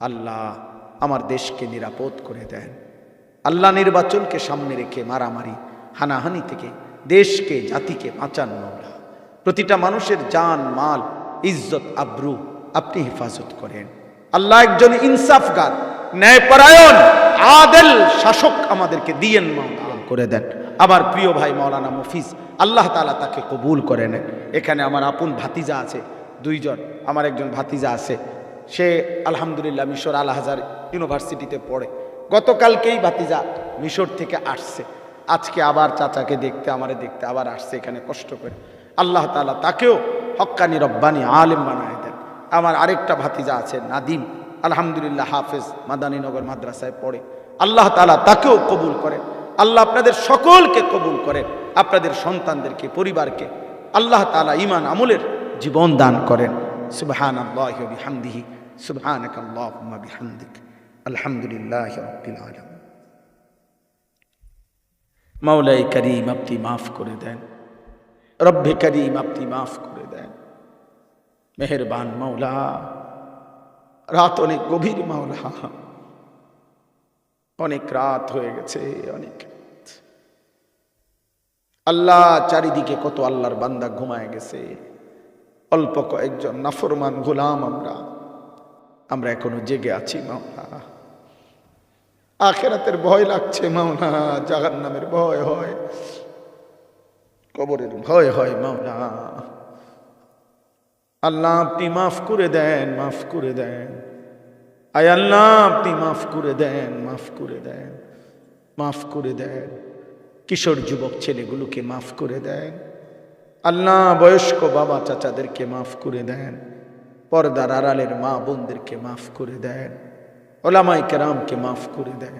আল্লাহ আমার দেশকে নিরাপদ করে দেন। আল্লাহ নির্বাচনকে সামনে রেখে মারামারি হানাহানি থেকে দেশকে জাতিকে বাঁচান মৌলা প্রতিটা মানুষের জান মাল ইজ্জত আব্রু আপনি হেফাজত করেন। আল্লাহ একজন ইনসাফগার ন্যায়পরায়ণ আদেল শাসক আমাদেরকে দিয়েন মাওলা। করে দেন। আমার প্রিয় ভাই মাওলানা মফিজ আল্লাহ তাআলা তাকে কবুল করে নেন। এখানে আমার আপন ভাতিজা আছে দুইজন। আমার একজন ভাতিজা আছে সে আলহামদুলিল্লাহ মিশর আল হাজার ইউনিভার্সিটিতে পড়ে। গতকালকেই ভাতিজা মিশর থেকে আসছে। আজকে আবার চাচাকে দেখতে, আমারে দেখতে, আবার আসছে এখানে কষ্ট করে। আল্লাহ তাআলা তাকেও হক্কানি রব্বানি আলেম বানায় দেন। আমার আরেকটা ভাতিজা আছে, নাদিম। আলহামদুলিল্লাহ হাফেজ মাদানীনগর মাদ্রাসায় পড়ে। আল্লাহ তাআলা তাকেও কবুল করেন। আল্লাহ আপনাদের সকলকে কবুল করেন। আপনাদের সন্তানদেরকে, পরিবারকে আল্লাহ তাআলা ইমান আমলের জীবন দান করেন। সুবহান আল্লাহ বিহামদিহি। সুবহানাক আল্লাহুম্মা বিহামদিক, আলহামদুলিল্লাহ রাব্বিল আলামিন। মাওলাই করিম, আপনি মাফ করে দেন। রব্বে করিম, আপনি মাফ করে দেন। মেহেরবান মাওলা, রাত অনেক গভীর মাওলা। অনেক রাত হয়ে গেছে, অনেক আল্লাহ চারিদিকে কত আল্লাহর বান্দা ঘুমায় গেছে। অল্প কয়েকজন নাফরমান গোলাম আমরা। আমরা এখনও জেগে আছি মাওলা আখেরাতের ভয় লাগছে মাওলা জাগার নামের ভয় হয়। কবরের ভয় হয় মাওলা আল্লাহ, আপনি মাফ করে দেন, মাফ করে দেন। আয় আল্লাহ, আপনি মাফ করে দেন, মাফ করে দেন, মাফ করে দেন। কিশোর যুবক ছেলেগুলোকে মাফ করে দেন। আল্লাহ, বয়স্ক বাবা চাচাদেরকে মাফ করে দেন। পর্দার আড়ালের মা বোনদেরকে মাফ করে দেন ওলামাই কেরামকে মাফ করে দেন,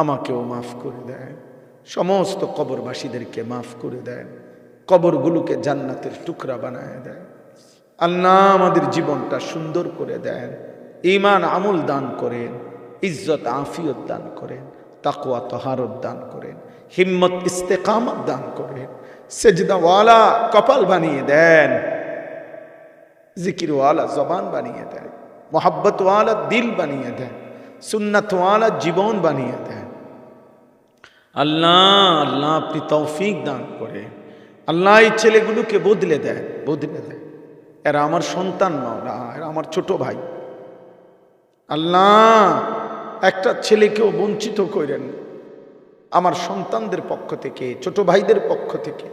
আমাকেও মাফ করে দেন, সমস্ত কবরবাসীদেরকে মাফ করে দেন, কবরগুলোকে জান্নাতের টুকরা বানায় দেন। আল্লাহ আমাদের জীবনটা সুন্দর করে দেন ইমান আমল দান করেন, ইজ্জত আফিয়ত দান করেন তাকুয়া তহারত দান করেন, হিম্মত ইস্তেকামত দান করেন, সেজদাওয়ালা কপাল বানিয়ে দেন। জিকিরওয়ালা জবান বানিয়ে দেন মোহাব্বতওয়ালা দিল বানিয়ে দেন সুন্নতওয়ালা জীবন বানিয়ে দেন আল্লাহ আল্লাহ আপনি তৌফিক দান করে, আল্লাহ এই ছেলেগুলোকে বদলে দেয় বদলে দেয়। এরা আমার সন্তান মাওলা, এরা আমার ছোট ভাই। আল্লাহ, একটা ছেলেকেও বঞ্চিত করেন আমার সন্তানদের পক্ষ থেকে, ছোট ভাইদের পক্ষ থেকে।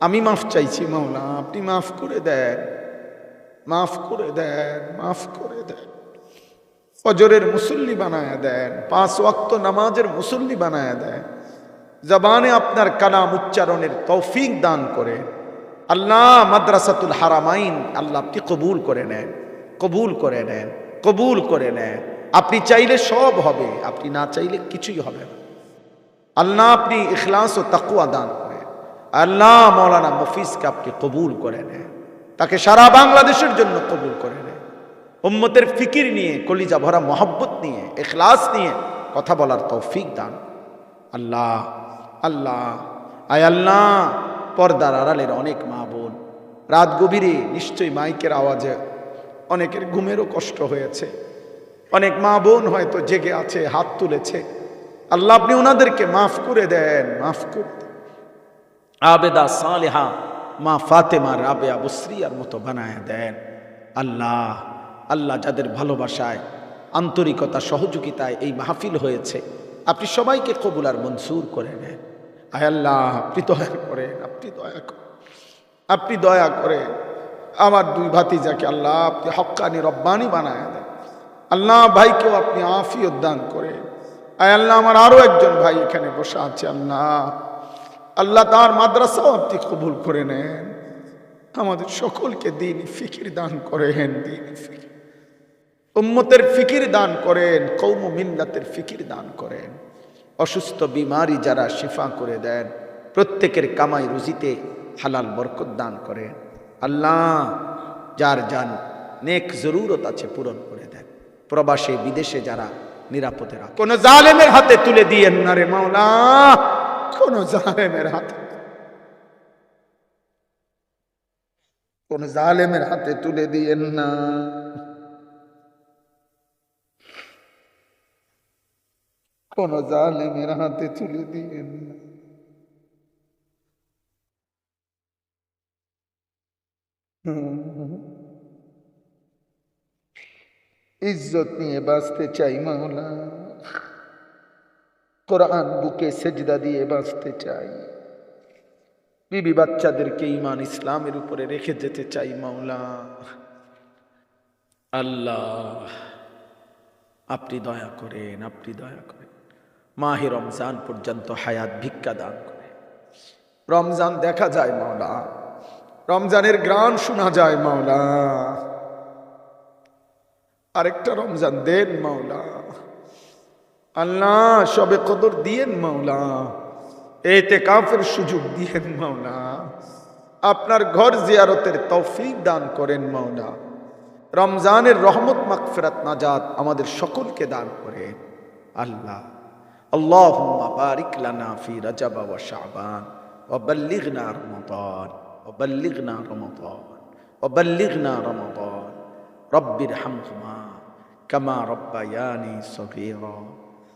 আমি মাফ চাইছি মাওলা, আপনি মাফ করে দেন। মাফ করে দেন, মাফ করে দেন। ফজরের মুসল্লি বানায় দেন, পাঁচ ওয়াক্ত নামাজের মুসল্লি বানায় দেন। জবানে আপনার কালাম উচ্চারণের তৌফিক দান করে। আল্লাহ মাদ্রাসাতুল হারামাইন আল্লাহ আপনি কবুল করে নেন, কবুল করে নেন, কবুল করে নেন। আপনি চাইলে সব হবে, আপনি না চাইলে কিছুই হবে না। আল্লাহ আপনি ইখলাস ও তাকুয়া দান করেন। আল্লাহ মৌলানা মফিজকে আপনি কবুল করে নেন। তাকে সারা বাংলাদেশের জন্য কবুল করে নেন উম্মতের ফিকির নিয়ে, কলিজা ভরা মহব্বত নিয়ে, এখলাস নিয়ে কথা বলার তৌফিক দান। আল্লাহ আল্লাহ, আয় আল্লাহ, পর্দার আড়ালের অনেক মা বোন। রাত গভীরে নিশ্চয়ই মাইকের আওয়াজে অনেকের ঘুমেরও কষ্ট হয়েছে। অনেক মা বোন হয়তো জেগে আছে, হাত তুলেছে। আল্লাহ আপনি ওনাদেরকে মাফ করে দেন, মাফ করে আবেদা সালেহা মা ফাতেমা রাবেয়া বসরিয়ার মতো বানায় দেন। আল্লাহ আল্লাহ যাদের ভালোবাসায়, আন্তরিকতা, সহযোগিতায় এই মাহফিল হয়েছে, আপনি সবাইকে কবুল আর মনসুর করে নেন। আয় আল্লাহ, আপনি দয়া করেন, আপনি দয়া করেন, আপনি দয়া করে আমার দুই ভাতিজাকে আল্লাহ আপনি হক্কানি রব্বানি বানায় দেন। আল্লাহ ভাইকেও আপনি আফিয়ত দান করে আয় আল্লাহ, আমার আরও একজন ভাই এখানে বসে আছে, আল্লাহ। আল্লাহ তার মাদ্রাসাও আপনি কবুল করে নেন। আমাদের সকলকে দিন ফিকির দান করেন, দিন ফিকির। উম্মতের ফিকির দান করেন কৌম মিল্লাতের ফিকির দান করেন। অসুস্থ, বিমারি যারা শিফা করে দেন, প্রত্যেকের কামাই রুজিতে হালাল বরকত দান করেন। আল্লাহ যার যান নেক জরুরত আছে পূরণ করে দেন। প্রবাসে, বিদেশে যারা নিরাপদে রাখ। কোন জালেমের হাতে তুলে দিয়েন না রে মাওলা। কোন জালেমের হাতে। কোন জালেমের হাতে তুলে দিয়েন না। কোন জালেমের হাতে তুলে দিয়েন না। ইজ্জত নিয়ে বাঁচতে চাই মাওলা। কোরআন বুকে সেজদা দিয়ে বাঁচতে চাই। বিবি বাচ্চাদেরকে ইমান ইসলামের উপরে রেখে যেতে চাই মাওলা। আল্লাহ, আপনি দয়া করেন, আপনি দয়া করেন। মাহে রমজান পর্যন্ত হায়াত ভিক্ষা দান করে রমজান দেখা যায় মাওলা। রমজানের গ্রান শোনা যায় মাওলা। আরেকটা রমজান দেন মাওলা। আল্লাহ সবে কদর দিয়েন মাওলা এতে কাফের সুযোগ দিয়েন মাওলা আপনার ঘর জিয়ারতের তৌফিক দান করেন মাওলা রমজানের রহমত মাগফিরাত নাজাত আমাদের সকলকে দান করেন আল্লাহ اللهم بارك لنا في رجب وشعبان وبلغنا رمضان وبلغنا رمضان وبلغنا رمضان رب ارحمهما كما ربياني صغيرا